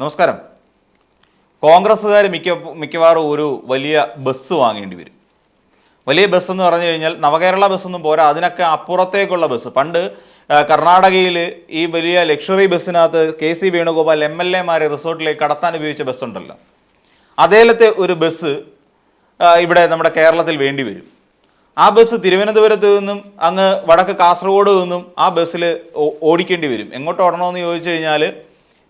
നമസ്കാരം. കോൺഗ്രസ്സുകാർ മിക്ക മിക്കവാറും ഒരു വലിയ ബസ് വാങ്ങേണ്ടി വരും. വലിയ ബസ് എന്ന് പറഞ്ഞു കഴിഞ്ഞാൽ നവകേരള ബസ്സൊന്നും പോരാ അതിനൊക്കെ അപ്പുറത്തേക്കുള്ള ബസ്. പണ്ട് കർണാടകയിൽ ഈ വലിയ luxury ബസ്സിനകത്ത് K C Venugopal M L എമാരെ റിസോർട്ടിലേക്ക് കടത്താൻ ഉപയോഗിച്ച ബസ് ബസ്സുണ്ടല്ലോ. അതേലത്തെ ഒരു ബസ് ഇവിടെ നമ്മുടെ കേരളത്തിൽ വേണ്ടി വരും. ആ ബസ് തിരുവനന്തപുരത്ത് നിന്നും അങ്ങ് വടക്ക് കാസർഗോഡ് നിന്നും ആ ബസ്സിൽ ഓടിക്കേണ്ടി വരും. എങ്ങോട്ട് ഓടണമെന്ന് ചോദിച്ചു കഴിഞ്ഞാൽ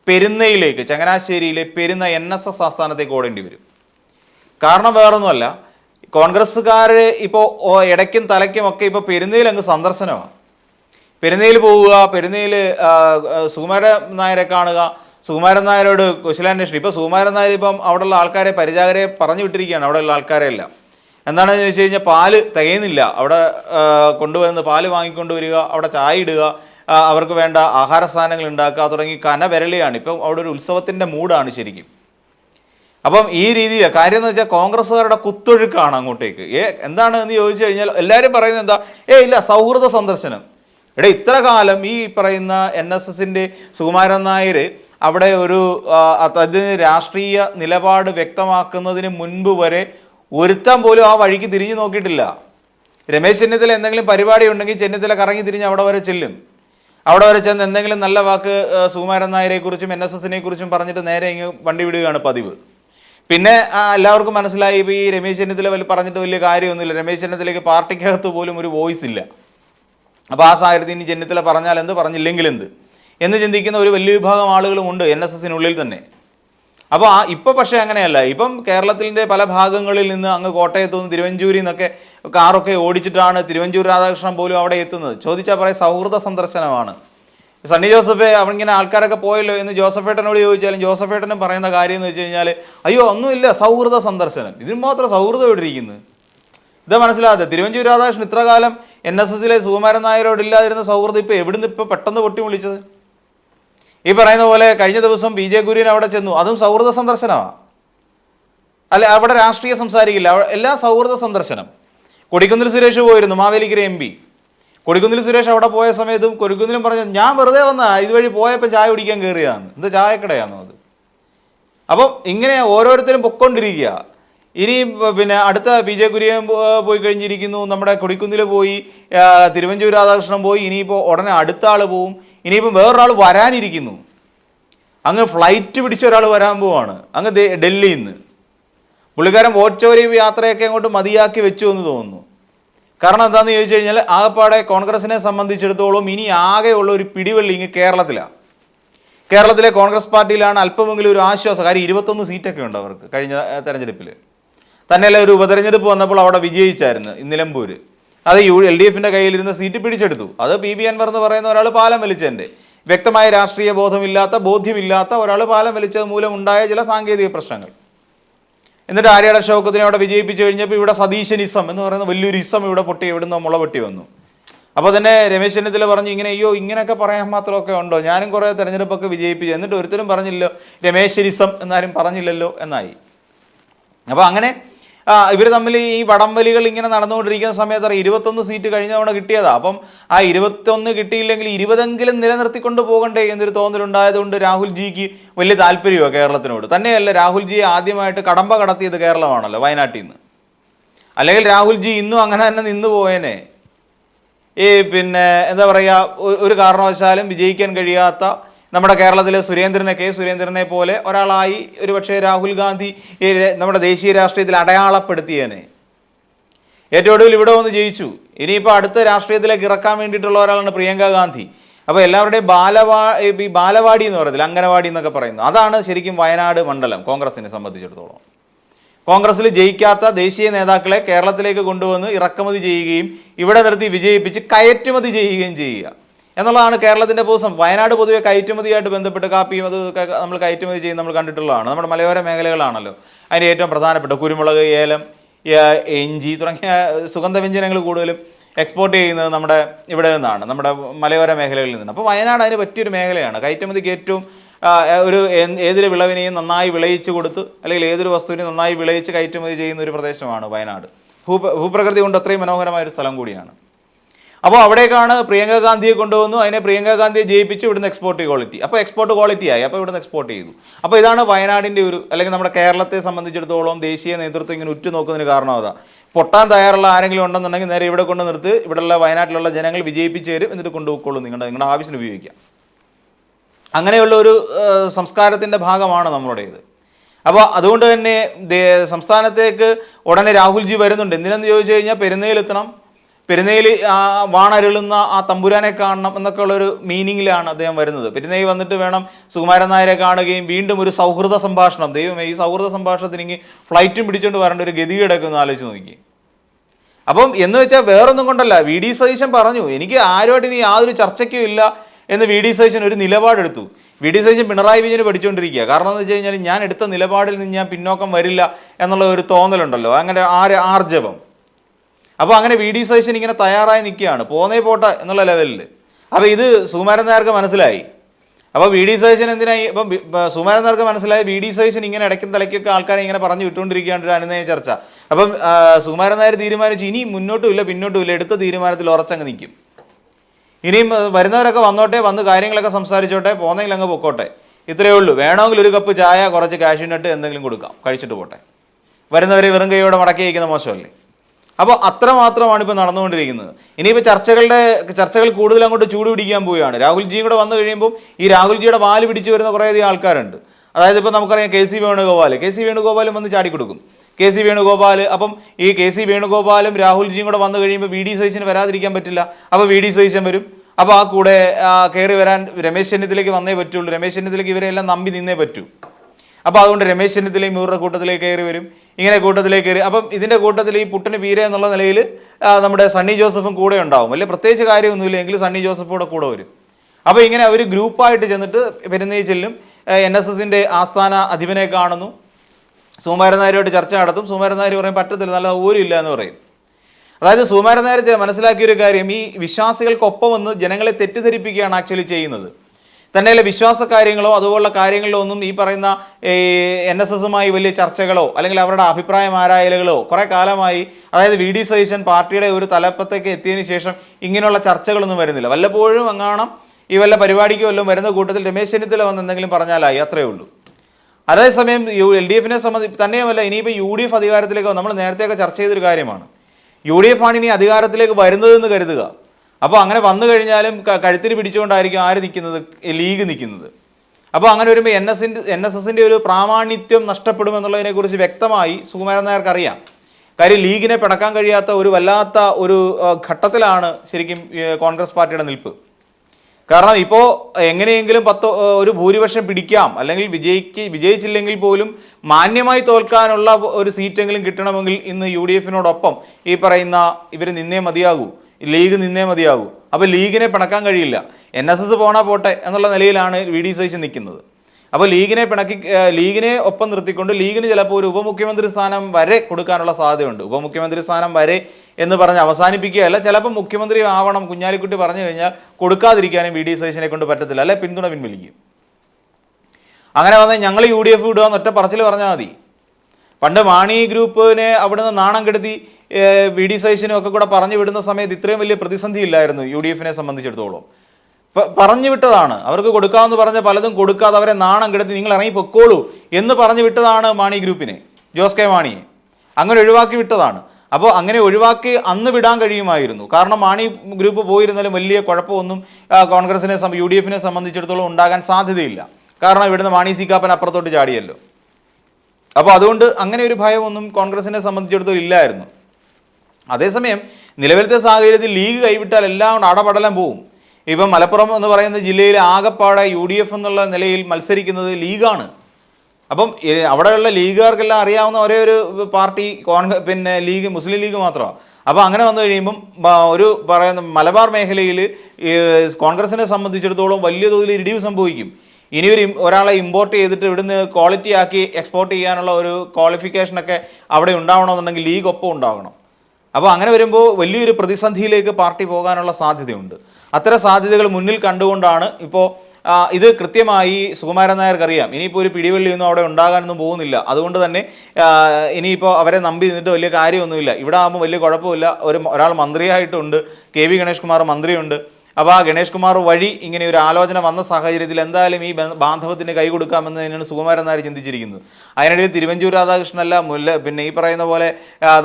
പെരുന്നയിലേക്ക് ചങ്ങനാശ്ശേരിയിലെ പെരുന്ന എൻ എസ് എസ് ആസ്ഥാനത്തേക്ക് ഓടേണ്ടി വരും. കാരണം വേറൊന്നുമല്ല കോൺഗ്രസ്സുകാർ ഇപ്പോൾ ഇടയ്ക്കും തലയ്ക്കും ഒക്കെ ഇപ്പോൾ പെരുന്നയിൽ അങ്ങ് സന്ദർശനമാണ്. പെരുന്നയിൽ പോവുക പെരുന്നയിൽ സുകുമാരൻ നായരെ കാണുക സുകുമാരൻ നായരോട് കുശലാന്വേഷണം ഇപ്പോൾ സുകുമാരൻ നായർ ഇപ്പം അവിടെയുള്ള ആൾക്കാരെ പരിചാകരെ പറഞ്ഞു വിട്ടിരിക്കുകയാണ് അവിടെയുള്ള ആൾക്കാരെ എല്ലാം. എന്താണെന്ന് ചോദിച്ചു കഴിഞ്ഞാൽ പാൽ തികയുന്നില്ല. അവിടെ കൊണ്ടുവന്ന് പാൽ വാങ്ങിക്കൊണ്ട് വരിക അവിടെ ചായ ഇടുക അവർക്ക് വേണ്ട ആഹാര സാധനങ്ങൾ ഉണ്ടാക്കുക തുടങ്ങി കന വിരളിയാണ്. ഇപ്പം അവിടെ ഒരു ഉത്സവത്തിന്റെ മൂഡാണ് ശരിക്കും. അപ്പം ഈ രീതിയിൽ കാര്യം എന്ന് വെച്ചാൽ കോൺഗ്രസ്സുകാരുടെ കുത്തൊഴുക്കാണ് അങ്ങോട്ടേക്ക്. ഏ എന്താണ് എന്ന് ചോദിച്ചു കഴിഞ്ഞാൽ എല്ലാവരും പറയുന്നത് എന്താ? ഏ ഇല്ല സൗഹൃദ സന്ദർശനം. ഇവിടെ ഇത്ര കാലം ഈ പറയുന്ന എൻ എസ് എസിന്റെ സുകുമാരൻ നായർ അവിടെ ഒരു അതിന് രാഷ്ട്രീയ നിലപാട് വ്യക്തമാക്കുന്നതിന് മുൻപ് വരെ ഒരുത്താൻ പോലും ആ വഴിക്ക് തിരിഞ്ഞു നോക്കിയിട്ടില്ല. രമേശ് ചെന്നിത്തല എന്തെങ്കിലും പരിപാടി ഉണ്ടെങ്കിൽ ചെന്നിത്തല കറങ്ങി തിരിഞ്ഞ് അവിടെ വരെ ചെല്ലും. അവിടെ വരെ ചെന്ന് എന്തെങ്കിലും നല്ല വാക്ക് സുകുമാരൻ നായരെ കുറിച്ചും എൻ എസ് എസിനെ കുറിച്ചും പറഞ്ഞിട്ട് നേരെ ഇങ്ങ് വണ്ടി വിടുകയാണ് പതിവ്. പിന്നെ എല്ലാവർക്കും മനസ്സിലായി ഇപ്പോൾ ഈ രമേശ് ചെന്നിത്തല വലിയ പറഞ്ഞിട്ട് വലിയ കാര്യമൊന്നുമില്ല. രമേശ് ചെന്നിത്തലയ്ക്ക് പാർട്ടിക്കകത്ത് പോലും ഒരു വോയിസ് ഇല്ല. അപ്പോൾ ആ സാഹചര്യത്തിൽ ഇനി ചെന്നിത്തല പറഞ്ഞാൽ എന്ത് പറഞ്ഞില്ലെങ്കിൽ എന്ത്? എന്ന് ചിന്തിക്കുന്ന ഒരു വലിയ വിഭാഗം ആളുകളും ഉണ്ട് എൻ എസ് എസിനുള്ളിൽ തന്നെ. അപ്പോൾ ആ ഇപ്പോൾ പക്ഷേ അങ്ങനെയല്ല. ഇപ്പം കേരളത്തിന്റെ പല ഭാഗങ്ങളിൽ നിന്ന് അങ്ങ് കോട്ടയത്തു നിന്ന് തിരുവഞ്ചൂരിൽ നിന്നൊക്കെ കാറൊക്കെ ഓടിച്ചിട്ടാണ് തിരുവഞ്ചൂർ രാധാകൃഷ്ണൻ പോലും അവിടെ എത്തുന്നത്. ചോദിച്ചാൽ പറയാം സൗഹൃദ സന്ദർശനമാണ്. സണ്ണി ജോസഫ് അവനിങ്ങനെ ആൾക്കാരൊക്കെ പോയല്ലോ എന്ന് ജോസഫേട്ടനോട് ചോദിച്ചാലും ജോസഫേട്ടനും പറയുന്ന കാര്യം എന്ന് വെച്ച് കഴിഞ്ഞാൽ അയ്യോ ഒന്നുമില്ല സൗഹൃദ സന്ദർശനം. ഇതിന് മാത്രം സൗഹൃദം ഇട്ടിരിക്കുന്നത് ഇത് മനസ്സിലാകാതെ തിരുവഞ്ചൂർ രാധാകൃഷ്ണൻ ഇത്ര കാലം എൻ എസ് എസിലെ സുകുമാരൻ നായരോട് ഇല്ലാതിരുന്ന സൗഹൃദം ഇപ്പോൾ എവിടുന്ന് ഇപ്പോൾ പെട്ടെന്ന് പൊട്ടി വിളിച്ചത് ഈ പറയുന്ന പോലെ കഴിഞ്ഞ ദിവസം ബി ജെ കുര്യൻ അവിടെ ചെന്നു. അതും സൗഹൃദ സന്ദർശനമാണ് അല്ല അവിടെ രാഷ്ട്രീയ സംസാരിക്കില്ല. എല്ലാ സൗഹൃദ സന്ദർശനം. കൊടിക്കുന്നിൽ സുരേഷ് പോയിരുന്നു മാവേലിക്കര എം പി. കൊടിക്കുന്നിൽ സുരേഷ് അവിടെ പോയ സമയത്തും കൊടിക്കുന്നിലും പറഞ്ഞു ഞാൻ വെറുതെ വന്ന ഇതുവഴി പോയപ്പോൾ ചായ കുടിക്കാൻ കയറിയതാണ് എന്ത് ചായക്കടയാണോ അത്? അപ്പം ഇങ്ങനെ ഓരോരുത്തരും പൊക്കൊണ്ടിരിക്കുക. ഇനി പിന്നെ അടുത്ത ബി ജെ കുര്യൻ പോയി കഴിഞ്ഞിരിക്കുന്നു നമ്മുടെ കൊടിക്കുന്നിൽ പോയി തിരുവഞ്ചൂർ രാധാകൃഷ്ണൻ പോയി ഇനിയിപ്പോൾ ഉടനെ അടുത്ത ആൾ പോവും ഇനിയിപ്പം വേറൊരാൾ വരാനിരിക്കുന്നു. അങ്ങ് ഫ്ലൈറ്റ് പിടിച്ച ഒരാൾ വരാൻ പോവാണ് അങ്ങ് ഡൽഹിയിൽ നിന്ന് പുള്ളിക്കാരൻ വോട്ട് യാത്രയൊക്കെ അങ്ങോട്ട് മതിയാക്കി വെച്ചു എന്ന് തോന്നുന്നു. കാരണം എന്താണെന്ന് ചോദിച്ചു കഴിഞ്ഞാൽ ആകപ്പാടെ കോൺഗ്രസിനെ സംബന്ധിച്ചിടത്തോളം ഇനി ആകെയുള്ള ഒരു പിടിവള്ളി ഇങ്ങ് കേരളത്തിലാണ് കേരളത്തിലെ കോൺഗ്രസ് പാർട്ടിയിലാണ് അല്പമെങ്കിലും ഒരു ആശ്വാസം. കാര്യം ഇരുപത്തൊന്ന് സീറ്റൊക്കെ ഉണ്ട് അവർക്ക് കഴിഞ്ഞ തെരഞ്ഞെടുപ്പിൽ തന്നെയല്ല ഒരു ഉപതെരഞ്ഞെടുപ്പ് വന്നപ്പോൾ അവിടെ വിജയിച്ചായിരുന്നു നിലമ്പൂർ അത് യു എൽ ഡി എഫിന്റെ കയ്യിലിരുന്ന സീറ്റ് പിടിച്ചെടുത്തു. അത് പി ബി അൻവർ എന്ന് പറയുന്ന ഒരാൾ പാലം വലിച്ചതിന്റെ വ്യക്തമായ രാഷ്ട്രീയ ബോധമില്ലാത്ത ബോധ്യമില്ലാത്ത ഒരാൾ പാലം വലിച്ചത് മൂലം ഉണ്ടായ ചില സാങ്കേതിക പ്രശ്നങ്ങൾ. എന്നിട്ട് ആര്യാട ഷൗക്കത്തിനെ അവിടെ വിജയിപ്പിച്ചു കഴിഞ്ഞപ്പോൾ ഇവിടെ സതീശനിസം എന്ന് പറയുന്ന വലിയൊരു ഇസം ഇവിടെ പൊട്ടി ഇവിടുന്ന് മുള പൊട്ടി വന്നു. അപ്പോൾ തന്നെ രമേശ് ചെന്നിത്തല പറഞ്ഞു ഇങ്ങനെ അയ്യോ ഇങ്ങനെയൊക്കെ പറയാൻ മാത്രമൊക്കെ ഉണ്ടോ? ഞാനും കുറേ തെരഞ്ഞെടുപ്പൊക്കെ വിജയിപ്പിച്ചു. എന്നിട്ട് ഒരുത്തരും പറഞ്ഞില്ലല്ലോ രമേശനിസം എന്നാരും പറഞ്ഞില്ലല്ലോ എന്നായി. അപ്പോൾ അങ്ങനെ ഇവർ തമ്മിൽ ഈ വടംവലികൾ ഇങ്ങനെ നടന്നുകൊണ്ടിരിക്കുന്ന സമയത്ത് അറിയാം ഇരുപത്തൊന്ന് സീറ്റ് കഴിഞ്ഞ തവണ കിട്ടിയതാ. അപ്പം ആ ഇരുപത്തൊന്ന് കിട്ടിയില്ലെങ്കിൽ ഇരുപതെങ്കിലും നിലനിർത്തിക്കൊണ്ട് പോകണ്ടേ എന്നൊരു തോന്നലുണ്ടായതുകൊണ്ട് രാഹുൽ ജിക്ക് വലിയ താല്പര്യമോ കേരളത്തിനോട്? തന്നെയല്ല രാഹുൽ ആദ്യമായിട്ട് കടമ്പ കടത്തിയത് കേരളമാണല്ലോ വയനാട്ടിൽ നിന്ന് അല്ലെങ്കിൽ രാഹുൽ ജി ഇന്നും അങ്ങനെ തന്നെ നിന്നു പോയേനെ. ഈ പിന്നെ എന്താ പറയുക ഒരു കാരണവശാലും വിജയിക്കാൻ കഴിയാത്ത നമ്മുടെ കേരളത്തിലെ സുരേന്ദ്രനെ കെ സുരേന്ദ്രനെ പോലെ ഒരാളായി ഒരുപക്ഷെ രാഹുൽ ഗാന്ധി നമ്മുടെ ദേശീയ രാഷ്ട്രീയത്തിൽ അടയാളപ്പെടുത്തിയേനെ. ഏറ്റവും ഒടുവിൽ ഇവിടെ വന്ന് ജയിച്ചു. ഇനിയിപ്പോൾ അടുത്ത രാഷ്ട്രീയത്തിലേക്ക് ഇറക്കാൻ വേണ്ടിയിട്ടുള്ള ഒരാളാണ് പ്രിയങ്ക ഗാന്ധി. അപ്പോൾ എല്ലാവരുടെയും ബാലവാ ഈ ബാലവാടി എന്ന് പറയത്തില്ല അംഗനവാടി എന്നൊക്കെ പറയുന്നു അതാണ് ശരിക്കും വയനാട് മണ്ഡലം കോൺഗ്രസിനെ സംബന്ധിച്ചിടത്തോളം. കോൺഗ്രസ്സിൽ ജയിക്കാത്ത ദേശീയ നേതാക്കളെ കേരളത്തിലേക്ക് കൊണ്ടുവന്ന് ഇറക്കുമതി ചെയ്യുകയും ഇവിടെ നിർത്തി വിജയിപ്പിച്ച് കയറ്റുമതി ചെയ്യുകയും ചെയ്യുക. എന്നുള്ളതാണ് കേരളത്തിന്റെ പൂസം. വയനാട് പൊതുവെ കയറ്റുമതിയായിട്ട് ബന്ധപ്പെട്ട് കാപ്പിയും അത് നമ്മൾ കയറ്റുമതി ചെയ്യുന്ന നമ്മൾ കണ്ടിട്ടുള്ളതാണ്. നമ്മുടെ മലയോര മേഖലകളാണല്ലോ. അതിന് ഏറ്റവും പ്രധാനപ്പെട്ട കുരുമുളക് ഏലം എഞ്ചി തുടങ്ങിയ സുഗന്ധവ്യഞ്ജനങ്ങൾ കൂടുതലും എക്സ്പോർട്ട് ചെയ്യുന്നത് നമ്മുടെ ഇവിടെ നിന്നാണ് നമ്മുടെ മലയോര മേഖലകളിൽ നിന്നാണ്. അപ്പോൾ വയനാട് അതിന് പറ്റിയൊരു മേഖലയാണ്. കയറ്റുമതിക്ക് ഏറ്റവും ഒരു ഏതൊരു വിളവിനെയും നന്നായി വിളയിച്ച് കൊടുത്ത് അല്ലെങ്കിൽ ഏതൊരു വസ്തുവിനെയും നന്നായി വിളയിച്ച് കയറ്റുമതി ചെയ്യുന്ന ഒരു പ്രദേശമാണ് വയനാട്. ഭൂപ്രകൃതി കൊണ്ട് അത്രയും മനോഹരമായ ഒരു സ്ഥലം കൂടിയാണ്. അപ്പോൾ അവിടേക്കാണ് പ്രിയങ്ക ഗാന്ധിയെ കൊണ്ടുവന്നു. അതിനെ പ്രിയങ്ക ഗാന്ധിയെ ജയിപ്പിച്ച്. ഇവിടുന്ന് എക്സ്പോർട്ട് ക്വാളിറ്റി അപ്പോൾ എക്സ്പോർട്ട് ക്വാളിറ്റി ആയി. അപ്പോൾ ഇവിടുന്ന് എക്സ്പോർട്ട് ചെയ്തു. അപ്പോൾ ഇതാണ് വയനാടിന്റെ ഒരു അല്ലെങ്കിൽ നമ്മുടെ കേരളത്തെ സംബന്ധിച്ചിടത്തോളം ദേശീയ നേതൃത്വം ഇങ്ങനെ ഉറ്റുനോക്കുന്നതിന് കാരണം അതാ. പൊട്ടാൻ തയ്യാറുള്ള ആരെങ്കിലും ഉണ്ടെന്നുണ്ടെങ്കിൽ നേരെ ഇവിടെ കൊണ്ട് നിർത്തി. ഇവിടെയുള്ള വയനാട്ടിലുള്ള ജനങ്ങൾ വിജയിപ്പിച്ച് തരും. എന്നിട്ട് കൊണ്ടുപോയിക്കോളും നിങ്ങളുടെ നിങ്ങളുടെ ആവശ്യത്തിന് ഉപയോഗിക്കാം. അങ്ങനെയുള്ള ഒരു സംസ്കാരത്തിന്റെ ഭാഗമാണ് നമ്മളുടേത്. അപ്പോൾ അതുകൊണ്ട് തന്നെ സംസ്ഥാനത്തേക്ക് ഉടനെ രാഹുൽജി വരുന്നുണ്ട്. എന്തിനെന്ന് ചോദിച്ചു കഴിഞ്ഞാൽ പെരുന്നയിലെത്തണം പെരുന്നയിൽ ആ വാണരുളുന്ന ആ തമ്പുരാനെ കാണണം എന്നൊക്കെ ഉള്ളൊരു മീനിങ്ങിലാണ് അദ്ദേഹം വരുന്നത്. പെരുന്നയിൽ വന്നിട്ട് വേണം സുകുമാരൻ നായരെ കാണുകയും വീണ്ടും ഒരു സൗഹൃദ സംഭാഷണം. ദൈവമേ ഈ സൗഹൃദ സംഭാഷണത്തിന് ഫ്ലൈറ്റും പിടിച്ചുകൊണ്ട് വരേണ്ട ഒരു ഗതികേടൊക്കെ ഒന്ന് ആലോചിച്ച് നോക്കി. അപ്പം എന്ന് വെച്ചാൽ വേറൊന്നും കൊണ്ടല്ല. വി. ഡി. സതീശൻ പറഞ്ഞു എനിക്ക് ആരുമായിട്ട് ഇനി യാതൊരു ചർച്ചയ്ക്കും ഇല്ല എന്ന് വി. ഡി. സതീശൻ ഒരു നിലപാടെടുത്തു. വി. ഡി. സതീശൻ പിണറായി വിജയന് പഠിച്ചുകൊണ്ടിരിക്കുക കാരണം എന്ന് വെച്ച് കഴിഞ്ഞാൽ ഞാൻ എടുത്ത നിലപാടിൽ നിന്ന് ഞാൻ പിന്നോക്കം വരില്ല എന്നുള്ള ഒരു തോന്നലുണ്ടല്ലോ. അങ്ങനെ ആര് ആർജവം. അപ്പോൾ അങ്ങനെ വി ഡി സതീശൻ ഇങ്ങനെ തയ്യാറായി നിൽക്കുകയാണ്. പോന്നേ പോട്ടെ എന്നുള്ള ലെവലിൽ അപ്പോൾ ഇത് സുകുമാരൻ നായർക്ക് മനസ്സിലായി. അപ്പോൾ വി ഡി സതീശൻ എന്തിനായി ഇപ്പം സുമാരൻ നായർക്ക് മനസ്സിലായി. വി ഡി സതീശൻ ഇങ്ങനെ ഇടയ്ക്കും തലയ്ക്കൊക്കെ ആൾക്കാരെ ഇങ്ങനെ പറഞ്ഞു വിട്ടുകൊണ്ടിരിക്കുകയാണ് ഒരു അനുനയ ചർച്ച. അപ്പം സുമാരൻ നായർ തീരുമാനിച്ചു ഇനി മുന്നോട്ടും ഇല്ല പിന്നോട്ടും ഇല്ല എടുത്ത തീരുമാനത്തിൽ ഉറച്ചങ്ങ് നിൽക്കും. ഇനിയും വരുന്നവരൊക്കെ വന്നോട്ടെ വന്ന് കാര്യങ്ങളൊക്കെ സംസാരിച്ചോട്ടെ പോന്നെങ്കിൽ അങ്ങ് പൊക്കോട്ടെ. ഇത്രയേ ഉള്ളൂ. വേണമെങ്കിൽ ഒരു കപ്പ് ചായ കുറച്ച് കാഷ്യൂ നട്ട് എന്തെങ്കിലും കൊടുക്കാം. കഴിച്ചിട്ട് പോട്ടെ. വരുന്നവരെ വെറും കൈയോടെ മടക്കി അയക്കുന്ന മോശമല്ലേ? അപ്പോൾ അത്ര മാത്രമാണ് ഇപ്പോൾ നടന്നുകൊണ്ടിരിക്കുന്നത്. ഇനിയിപ്പോൾ ചർച്ചകളുടെ ചർച്ചകൾ കൂടുതൽ അങ്ങോട്ട് ചൂട് പിടിക്കാൻ പോവുകയാണ്. രാഹുൽജിയും കൂടെ വന്നു കഴിയുമ്പോൾ ഈ രാഹുൽജിയുടെ വാൽ പിടിച്ചു വരുന്ന കുറേയധികം ആൾക്കാരുണ്ട്. അതായത് ഇപ്പോൾ നമുക്കറിയാം K C Venugopal K C വേണുഗോപാലും വന്ന് ചാടിക്കൊടുക്കും. കെ സി വേണുഗോപാൽ അപ്പം ഈ കെ സി വേണുഗോപാലും രാഹുൽജിയും കൂടെ വന്നു കഴിയുമ്പോൾ വി ഡി സതീശന് വരാതിരിക്കാൻ പറ്റില്ല. അപ്പോൾ വി ഡി സതീശൻ വരും. അപ്പോൾ ആ കൂടെ കയറി വരാൻ രമേശ് ചെന്നിത്തലേക്ക് വന്നേ പറ്റുള്ളൂ. രമേശ് ചെന്നിത്തലേക്ക് ഇവരെല്ലാം നമ്പി നിന്നേ പറ്റൂ. അപ്പോൾ അതുകൊണ്ട് രമേശ് ചെന്നിത്തലയും ഇവരുടെ കൂട്ടത്തിലേക്ക് കയറി വരും. ഇങ്ങനെ കൂട്ടത്തിലേക്ക് കയറി. അപ്പം ഇതിന്റെ കൂട്ടത്തിൽ ഈ പുട്ടിന് പീര എന്നുള്ള നിലയിൽ നമ്മുടെ സണ്ണി ജോസഫും കൂടെ ഉണ്ടാവും. വലിയ പ്രത്യേകിച്ച് കാര്യമൊന്നുമില്ല. എങ്കിൽ സണ്ണി ജോസഫ് കൂടെ കൂടെ വരും. അപ്പോൾ ഇങ്ങനെ അവർ ഗ്രൂപ്പായിട്ട് ചെന്നിട്ട് പെരുന്നയിൽ ചെല്ലും എൻ എസ് എസിന്റെ ആസ്ഥാന അധിപനെ കാണുന്നു. സുകുമാരൻ നായരുമായിട്ട് ചർച്ച നടത്തും. സുകുമാരൻ നായർ പറയും പറ്റത്തില്ല. നല്ല ഊരും ഇല്ല എന്ന് പറയും. അതായത് സുകുമാരൻ നായർ ചെ- മനസ്സിലാക്കിയ ഒരു കാര്യം ഈ വിശ്വാസികൾക്കൊപ്പം വന്ന് ജനങ്ങളെ തെറ്റിദ്ധരിപ്പിക്കുകയാണ് ആക്ച്വലി ചെയ്യുന്നത്. തന്നെയല്ല വിശ്വാസ കാര്യങ്ങളോ അതുപോലുള്ള കാര്യങ്ങളിലോ ഒന്നും ഈ പറയുന്ന എൻ എസ് എസുമായി വലിയ ചർച്ചകളോ അല്ലെങ്കിൽ അവരുടെ അഭിപ്രായം ആരായലുകളോ കുറെ കാലമായി അതായത് വി ഡി സതീശൻ പാർട്ടിയുടെ ഒരു തലപ്പത്തേക്ക് എത്തിയതിനു ശേഷം ഇങ്ങനെയുള്ള ചർച്ചകളൊന്നും വരുന്നില്ല. വല്ലപ്പോഴും അങ്ങാണം ഈ വല്ല പരിപാടിക്ക് വല്ലതും വരുന്ന കൂട്ടത്തിൽ രമേശ് ചെന്നിത്തല വന്ന് എന്തെങ്കിലും പറഞ്ഞാലായി അത്രയേ ഉള്ളൂ. അതേസമയം യു എൽ ഡി എഫിനെ സംബന്ധിച്ച് തന്നെയുമല്ല ഇനിയിപ്പോൾ യു ഡി എഫ് അധികാരത്തിലേക്ക് നമ്മൾ നേരത്തെയൊക്കെ ചർച്ച ചെയ്തൊരു കാര്യമാണ്. യു ഡി എഫ് ആണ് ഇനി അധികാരത്തിലേക്ക് വരുന്നതെന്ന് കരുതുക. അപ്പോൾ അങ്ങനെ വന്നു കഴിഞ്ഞാലും കഴുത്തിൽ പിടിച്ചുകൊണ്ടായിരിക്കും ആര് നിൽക്കുന്നത് ലീഗ് നിൽക്കുന്നത് അപ്പോൾ അങ്ങനെ വരുമ്പോൾ എൻ എസിന്റെ എൻ എസ് എസിന്റെ ഒരു പ്രാമാണിത്യം നഷ്ടപ്പെടുമെന്നുള്ളതിനെക്കുറിച്ച് വ്യക്തമായി സുകുമാരൻ നായർക്ക് അറിയാം. കാര്യം ലീഗിനെ പിടക്കാൻ കഴിയാത്ത ഒരു വല്ലാത്ത ഒരു ഘട്ടത്തിലാണ് ശരിക്കും കോൺഗ്രസ് പാർട്ടിയുടെ നിൽപ്പ്. കാരണം ഇപ്പോൾ എങ്ങനെയെങ്കിലും പത്തോ ഒരു ഭൂരിപക്ഷം പിടിക്കാം അല്ലെങ്കിൽ വിജയിക്ക് വിജയിച്ചില്ലെങ്കിൽ പോലും മാന്യമായി തോൽക്കാനുള്ള ഒരു സീറ്റെങ്കിലും കിട്ടണമെങ്കിൽ ഇന്ന് യു ഡി എഫിനോടൊപ്പം ഈ പറയുന്ന ഇവർ നിന്നേ മതിയാകൂ. ലീഗ് നിന്നേ മതിയാകൂ. അപ്പോൾ ലീഗിനെ പിണക്കാൻ കഴിയില്ല. എൻ എസ് എസ് പോണാ പോട്ടെ എന്നുള്ള നിലയിലാണ് വി ഡി സതീശൻ നിൽക്കുന്നത്. അപ്പോൾ ലീഗിനെ പിണക്കി ലീഗിനെ ഒപ്പം നിർത്തിക്കൊണ്ട് ലീഗിന് ചിലപ്പോൾ ഒരു ഉപമുഖ്യമന്ത്രി സ്ഥാനം വരെ കൊടുക്കാനുള്ള സാധ്യതയുണ്ട്. ഉപമുഖ്യമന്ത്രി സ്ഥാനം വരെ എന്ന് പറഞ്ഞ് അവസാനിപ്പിക്കുകയല്ല. ചിലപ്പോൾ മുഖ്യമന്ത്രി ആവണം കുഞ്ഞാലിക്കുട്ടി പറഞ്ഞു കഴിഞ്ഞാൽ കൊടുക്കാതിരിക്കാനും വി ഡി സതീശനെ കൊണ്ട് പറ്റത്തില്ല. അല്ലെ? പിന്തുണ പിൻവലിക്കും. അങ്ങനെ വന്നാൽ ഞങ്ങൾ യു ഡി എഫ് വിടുക എന്നൊറ്റ പറച്ചിൽ പറഞ്ഞാൽ മതി. പണ്ട് മാണി ഗ്രൂപ്പിനെ അവിടുന്ന് നാണം കെടുത്തി വി ഡി സതീശനും ഒക്കെ കൂടെ പറഞ്ഞു വിടുന്ന സമയത്ത് ഇത്രയും വലിയ പ്രതിസന്ധി ഇല്ലായിരുന്നു യു ഡി എഫിനെ സംബന്ധിച്ചിടത്തോളം. പറഞ്ഞു വിട്ടതാണ്. അവർക്ക് കൊടുക്കാമെന്ന് പറഞ്ഞ പലതും കൊടുക്കാതെ അവരെ നാണം കിടത്തി നിങ്ങൾ ഇറങ്ങി പൊക്കോളൂ എന്ന് പറഞ്ഞു വിട്ടതാണ് മാണി ഗ്രൂപ്പിനെ ജോസ് കെ മാണിയെ. അങ്ങനെ ഒഴിവാക്കി വിട്ടതാണ്. അപ്പോൾ അങ്ങനെ ഒഴിവാക്കി അന്ന് വിടാൻ കഴിയുമായിരുന്നു. കാരണം മാണി ഗ്രൂപ്പ് പോയിരുന്നാലും വലിയ കുഴപ്പമൊന്നും കോൺഗ്രസിനെ യു ഡി എഫിനെ സംബന്ധിച്ചിടത്തോളം ഉണ്ടാകാൻ സാധ്യതയില്ല. കാരണം ഇവിടുന്ന് മാണി സി കാപ്പൻ അപ്പുറത്തോട്ട് ചാടിയല്ലോ. അപ്പോൾ അതുകൊണ്ട് അങ്ങനെ ഒരു ഭയമൊന്നും കോൺഗ്രസിനെ സംബന്ധിച്ചിടത്തോളം ഇല്ലായിരുന്നു. അതേസമയം നിലവിലത്തെ സാഹചര്യത്തിൽ ലീഗ് കൈവിട്ടാൽ എല്ലാം അടപടലം പോവും. ഇപ്പം മലപ്പുറം എന്ന് പറയുന്ന ജില്ലയിൽ ആകപ്പാടെ യു ഡി എഫ് എന്നുള്ള നിലയിൽ മത്സരിക്കുന്നത് ലീഗാണ്. അപ്പം അവിടെയുള്ള ലീഗുകാർക്കെല്ലാം അറിയാവുന്ന ഒരേ ഒരു പാർട്ടി കോൺഗ്രസ് പിന്നെ ലീഗ് മുസ്ലിം ലീഗ് മാത്രമാണ് അപ്പോൾ അങ്ങനെ വന്നു കഴിയുമ്പം ഒരു പറയുന്ന മലബാർ മേഖലയിൽ കോൺഗ്രസിനെ സംബന്ധിച്ചിടത്തോളം വലിയ തോതിൽ ഇടിവ് സംഭവിക്കും. ഇനി ഒരു ഒരാളെ ഇമ്പോർട്ട് ചെയ്തിട്ട് ഇവിടുന്ന് ക്വാളിറ്റി ആക്കി എക്സ്പോർട്ട് ചെയ്യാനുള്ള ഒരു ക്വാളിഫിക്കേഷനൊക്കെ അവിടെ ഉണ്ടാവണമെന്നുണ്ടെങ്കിൽ ലീഗ് ഒപ്പം ഉണ്ടാകണം അപ്പോൾ അങ്ങനെ വരുമ്പോൾ വലിയൊരു പ്രതിസന്ധിയിലേക്ക് പാർട്ടി പോകാനുള്ള സാധ്യതയുണ്ട്. അത്തരം സാധ്യതകൾ മുന്നിൽ കണ്ടുകൊണ്ടാണ് ഇപ്പോൾ ഇത് കൃത്യമായി സുകുമാരൻ നായർക്ക് അറിയാം ഇനിയിപ്പോൾ ഒരു പിടിവള്ളിയൊന്നും അവിടെ ഉണ്ടാകാനൊന്നും പോകുന്നില്ല. അതുകൊണ്ട് തന്നെ ഇനിയിപ്പോൾ അവരെ നമ്പി നിന്നിട്ട് വലിയ കാര്യമൊന്നുമില്ല. ഇവിടെ ആകുമ്പോൾ വലിയ കുഴപ്പമില്ല. ഒരു ഒരാൾ മന്ത്രിയായിട്ടുണ്ട്. കെ വി ഗണേഷ് കുമാർ മന്ത്രിയുണ്ട്. അപ്പോൾ ആ ഗണേഷ് കുമാർ വഴി ഇങ്ങനെ ഒരു ആലോചന വന്ന സാഹചര്യത്തിൽ എന്തായാലും ഈ ബന്ധ- ബാന്ധവത്തിന് കൈ കൊടുക്കാമെന്ന് തന്നെയാണ് സുകുമാരൻ നായർ ചിന്തിച്ചിരിക്കുന്നത്. അതിനിടയിൽ തിരുവഞ്ചൂർ രാധാകൃഷ്ണനല്ല മുല്ല പിന്നെ ഈ പറയുന്ന പോലെ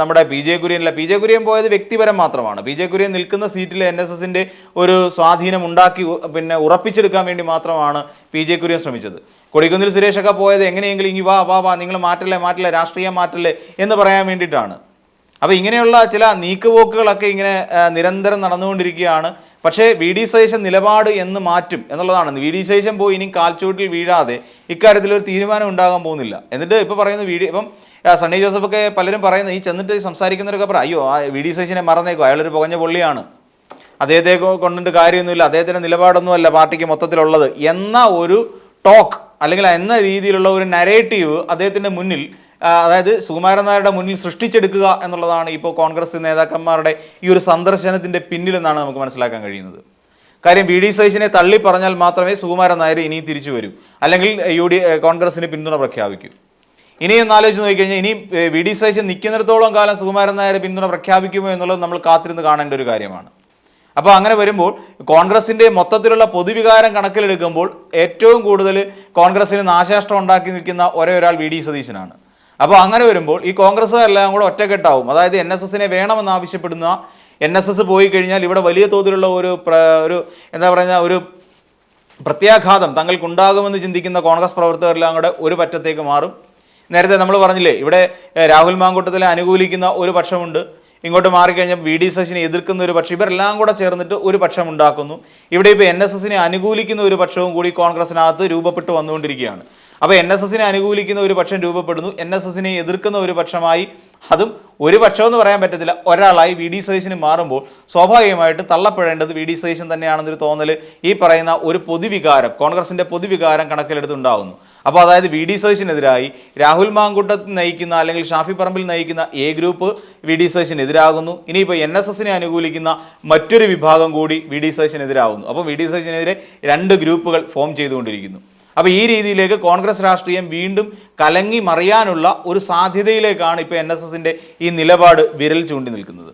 നമ്മുടെ പി ജെ കുര്യനല്ല പി ജെ കുര്യൻ പോയത് വ്യക്തിപരം മാത്രമാണ്. പി ജെ കുര്യൻ നിൽക്കുന്ന സീറ്റിൽ എൻ എസ് എസിന്റെ ഒരു സ്വാധീനം ഉണ്ടാക്കി പിന്നെ ഉറപ്പിച്ചെടുക്കാൻ വേണ്ടി മാത്രമാണ് പി ജെ കുര്യൻ ശ്രമിച്ചത്. കൊടിക്കുന്നിൽ സുരേഷൊക്കെ പോയത് എങ്ങനെയെങ്കിലും ഇനി വാ വാ വാ നിങ്ങൾ മാറ്റല്ലേ മാറ്റല്ലേ രാഷ്ട്രീയം മാറ്റല്ലേ എന്ന് പറയാൻ വേണ്ടിയിട്ടാണ്. അപ്പോൾ ഇങ്ങനെയുള്ള ചില നീക്കുപോക്കുകളൊക്കെ ഇങ്ങനെ നിരന്തരം നടന്നുകൊണ്ടിരിക്കുകയാണ് പക്ഷേ വി ഡി സതീശൻ നിലപാട് എന്ന് മാറ്റും എന്നുള്ളതാണ്. വി ഡി സതീശൻ പോയി ഇനി കാൽച്ചുവട്ടിൽ വീഴാതെ ഇക്കാര്യത്തിൽ ഒരു തീരുമാനം ഉണ്ടാകാൻ പോകുന്നില്ല. എന്നിട്ട് ഇപ്പോൾ പറയുന്നത് വി ഡി ഇപ്പം സണ്ണി ജോസഫൊക്കെ പലരും പറയുന്നത് ഈ ചെന്നിട്ട് സംസാരിക്കുന്നവരൊക്കെ പറയും അയ്യോ ആ വി ഡി സതീശനെ മറന്നേക്കോ അയാളൊരു പുകഞ്ഞ പൊള്ളിയാണ്. അദ്ദേഹത്തെ കൊണ്ടിട്ട് കാര്യമൊന്നുമില്ല. അദ്ദേഹത്തിന്റെ നിലപാടൊന്നുമല്ല പാർട്ടിക്ക് മൊത്തത്തിലുള്ളത്. എന്ന ഒരു ടോക്ക് അല്ലെങ്കിൽ എന്ന രീതിയിലുള്ള ഒരു നരേറ്റീവ് അദ്ദേഹത്തിന്റെ മുന്നിൽ അതായത് സുകുമാരൻ മുന്നിൽ സൃഷ്ടിച്ചെടുക്കുക എന്നുള്ളതാണ് ഇപ്പോൾ കോൺഗ്രസ് നേതാക്കന്മാരുടെ ഈ ഒരു സന്ദർശനത്തിന്റെ പിന്നിലെന്നാണ് നമുക്ക് മനസ്സിലാക്കാൻ കഴിയുന്നത്. കാര്യം വി ഡി സതീശനെ തള്ളി പറഞ്ഞാൽ മാത്രമേ സുകുമാരൻ നായർ ഇനി തിരിച്ചു വരൂ. അല്ലെങ്കിൽ യു ഡി കോൺഗ്രസിന് പിന്തുണ പ്രഖ്യാപിക്കൂ. ഇനിയും ആലോചിച്ച് നോക്കിക്കഴിഞ്ഞാൽ ഇനി ഏ, വി ഡി സതീശൻ നിൽക്കുന്നിടത്തോളം കാലം സുകുമാരൻ നായർ പിന്തുണ പ്രഖ്യാപിക്കുമോ എന്നുള്ളത് നമ്മൾ കാത്തിരുന്ന് കാണേണ്ട ഒരു കാര്യമാണ്. അപ്പോൾ അങ്ങനെ വരുമ്പോൾ കോൺഗ്രസിന്റെ മൊത്തത്തിലുള്ള പൊതുവികാരം കണക്കിലെടുക്കുമ്പോൾ ഏറ്റവും കൂടുതൽ കോൺഗ്രസിന് നാശനഷ്ടം ഉണ്ടാക്കി നിൽക്കുന്ന ഒരേ ഒരാൾ വി ഡി സതീശനാണ്. അപ്പോൾ അങ്ങനെ വരുമ്പോൾ ഈ കോൺഗ്രസ്സുകാരെല്ലാം കൂടെ ഒറ്റക്കെട്ടാവും. അതായത് എൻ എസ് എസിനെ വേണമെന്ന് ആവശ്യപ്പെടുന്ന എൻ എസ് എസ് പോയി കഴിഞ്ഞാൽ ഇവിടെ വലിയ തോതിലുള്ള ഒരു ഒരു എന്താ പറയുക ഒരു പ്രത്യാഘാതം തങ്ങൾക്കുണ്ടാകുമെന്ന് ചിന്തിക്കുന്ന കോൺഗ്രസ് പ്രവർത്തകരെല്ലാം കൂടെ ഒരു പറ്റത്തേക്ക് മാറും. നേരത്തെ നമ്മൾ പറഞ്ഞില്ലേ ഇവിടെ രാഹുൽ മാങ്കൂട്ടത്തിലെ അനുകൂലിക്കുന്ന ഒരു പക്ഷമുണ്ട്. ഇങ്ങോട്ട് മാറിക്കഴിഞ്ഞാൽ വി ഡി സശിനെ എതിർക്കുന്ന ഒരു പക്ഷം. ഇവരെല്ലാം കൂടെ ചേർന്നിട്ട് ഒരു പക്ഷം ഉണ്ടാക്കുന്നു. ഇവിടെ ഇപ്പോൾ എൻ എസ് എസിനെ അനുകൂലിക്കുന്ന ഒരു പക്ഷവും കൂടി കോൺഗ്രസിനകത്ത് രൂപപ്പെട്ട് വന്നുകൊണ്ടിരിക്കുകയാണ്. അപ്പോൾ എൻ എസ് എസിനെ അനുകൂലിക്കുന്ന ഒരു പക്ഷം രൂപപ്പെടുന്നു. എൻ എസ് എസിനെ എതിർക്കുന്ന ഒരു പക്ഷമായി അതും ഒരു പക്ഷമെന്ന് പറയാൻ പറ്റത്തില്ല. ഒരാളായി വി ഡി സതീശന് മാറുമ്പോൾ സ്വാഭാവികമായിട്ട് തള്ളപ്പെടേണ്ടത് വി ഡി സതീശൻ തന്നെയാണെന്നൊരു തോന്നൽ ഈ പറയുന്ന ഒരു പൊതുവികാരം കോൺഗ്രസിന്റെ പൊതുവികാരം കണക്കിലെടുത്തുണ്ടാകുന്നു അപ്പോൾ അതായത് വി ഡി സതീശനെതിരായി രാഹുൽ മാങ്കുട്ടത്ത് നയിക്കുന്ന അല്ലെങ്കിൽ ഷാഫി പറമ്പിൽ നയിക്കുന്ന എ ഗ്രൂപ്പ് വി ഡി സതീശനെതിരാകുന്നു. ഇനിയിപ്പോൾ എൻ എസ് എസിനെ അനുകൂലിക്കുന്ന മറ്റൊരു വിഭാഗം കൂടി വി ഡി സതീശനെതിരാകുന്നു അപ്പോൾ വി ഡി സതീശനെതിരെ രണ്ട് ഗ്രൂപ്പുകൾ ഫോം ചെയ്തുകൊണ്ടിരിക്കുന്നു. അപ്പോൾ ഈ രീതിയിലേക്ക് കോൺഗ്രസ് രാഷ്ട്രീയം വീണ്ടും കലങ്ങി മറിയാനുള്ള ഒരു സാധ്യതയിലേക്കാണ് ഇപ്പോൾ എൻ എസ് എസിന്റെ ഈ നിലപാട് വിരൽ ചൂണ്ടി നിൽക്കുന്നത്.